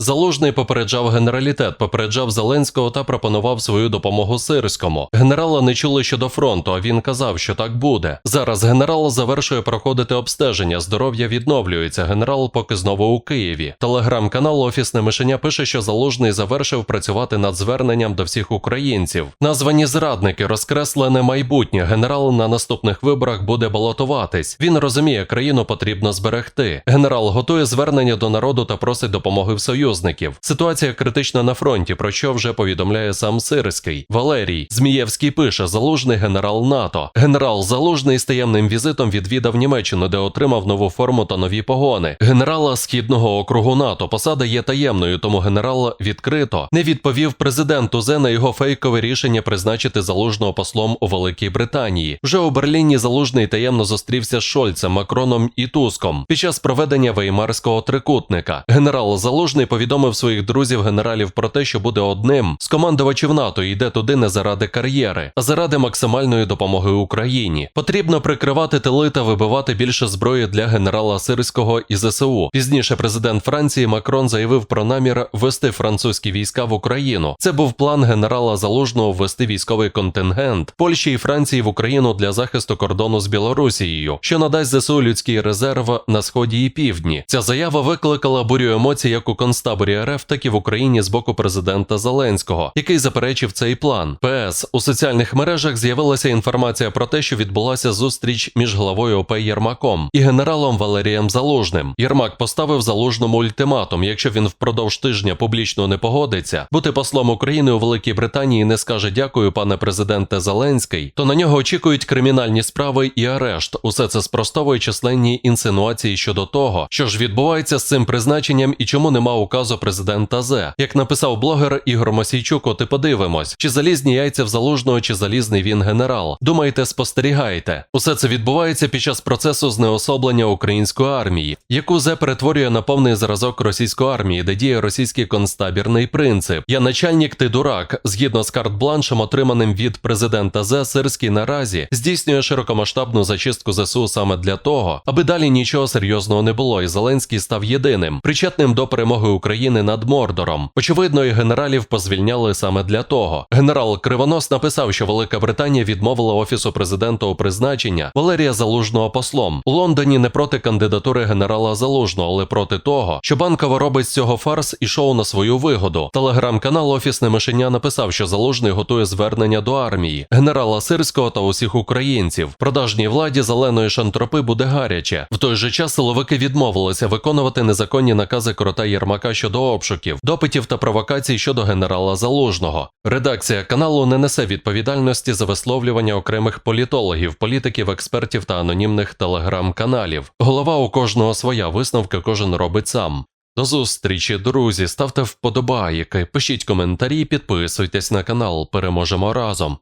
Залужний попереджав генералітет, попереджав Зеленського та пропонував свою допомогу Сирському. Генерала не чули щодо фронту, а він казав, що так буде. Зараз генерал завершує проходити обстеження. Здоров'я відновлюється. Генерал поки знову у Києві. Телеграм-канал Офісне мишеня пише, що Залужний завершив працювати над зверненням до всіх українців. Названі зрадники, розкреслене майбутнє. Генерал на наступних виборах буде балотуватись. Він розуміє, країну потрібно зберегти. Генерал готує звернення до народу та просить допомоги в союзників. Ситуація критична на фронті, про що вже повідомляє сам Сирський. Валерій Змієвський пише: залужний генерал НАТО. Генерал Залужний з таємним візитом відвідав Німеччину, де отримав нову форму та нові погони. Генерала східного округу НАТО. Посада є таємною, тому генерал відкрито не відповів президенту Зе на його фейкове рішення призначити залужного послом у Великій Британії. Вже у Берліні залужний таємно зустрівся з Шольцем, Макроном і Туском під час проведення Веймарського трикутника. Генерал Залужний повідомив своїх друзів генералів про те, що буде одним з командувачів НАТО йде туди не заради кар'єри, а заради максимальної допомоги Україні. Потрібно прикривати тили та вибивати більше зброї для генерала Сирського і ЗСУ. Пізніше президент Франції Макрон заявив про намір ввести французькі війська в Україну. Це був план генерала Залужного ввести військовий контингент Польщі і Франції в Україну для захисту кордону з Білорусією, що надасть ЗСУ людський резерв на сході і півдні. Ця заява викликала бурю емоцій як у концтаборі РФ, так і в Україні з боку президента Зеленського, який заперечив цей план. ПС у соціальних мережах з'явилася інформація про те, що відбулася зустріч між главою ОП Єрмаком і генералом Валерієм Залужним. Єрмак поставив залужному ультиматум. Якщо він впродовж тижня публічно не погодиться, бути послом України у Великій Британії не скаже дякую, пане президенте Зеленський, то на нього очікують кримінальні справи і арешт. Усе це спростовує численні інсинуації щодо того, що ж відбувається з цим призначенням і чому нема указу президента Зе. Як написав блогер Ігор Мосійчук, от і подивимось, чи залізні яйця в залужного, чи залізний він генерал. Думайте, спостерігайте. Усе це відбувається під час процесу знеособлення української армії, яку Зе перетворює на повний зразок російської армії, де діє російський концтабірний принцип. Я начальник, ти дурак. Згідно з карт-бланшем, отриманим від президента Зе, Сирський наразі здійснює широкомасштабну зачистку ЗСУ саме для того, аби далі нічого серйозного не було, і Зеленський став єдиним, причетним до перемоги України над Мордором. Очевидно, і генералів позвільняли саме для того. Генерал Кривонос написав, що Велика Британія відмовила офісу президента у призначення Валерія Залужного послом. У Лондоні не проти кандидатури генерала Залужного, але проти того, що банкова робить з цього фарс і шоу на свою вигоду. Телеграм-канал Офісне мишеня написав, що Залужний готує звернення до армії, генерала Сирського та усіх українців. Продажній владі зеленої шантропи буде гаряче. В той же час силовики відмовилися виконувати незаконні накази крота Єрмака щодо обшуків, допитів та провокацій щодо генерала Залужного. Редакція каналу не несе відповідальності за висловлювання окремих політологів, політиків, експертів та анонімних телеграм-каналів. Голова у кожного своя висновка кожен робить сам. До зустрічі, друзі. Ставте вподобайки, пишіть коментарі, підписуйтесь на канал. Переможемо разом.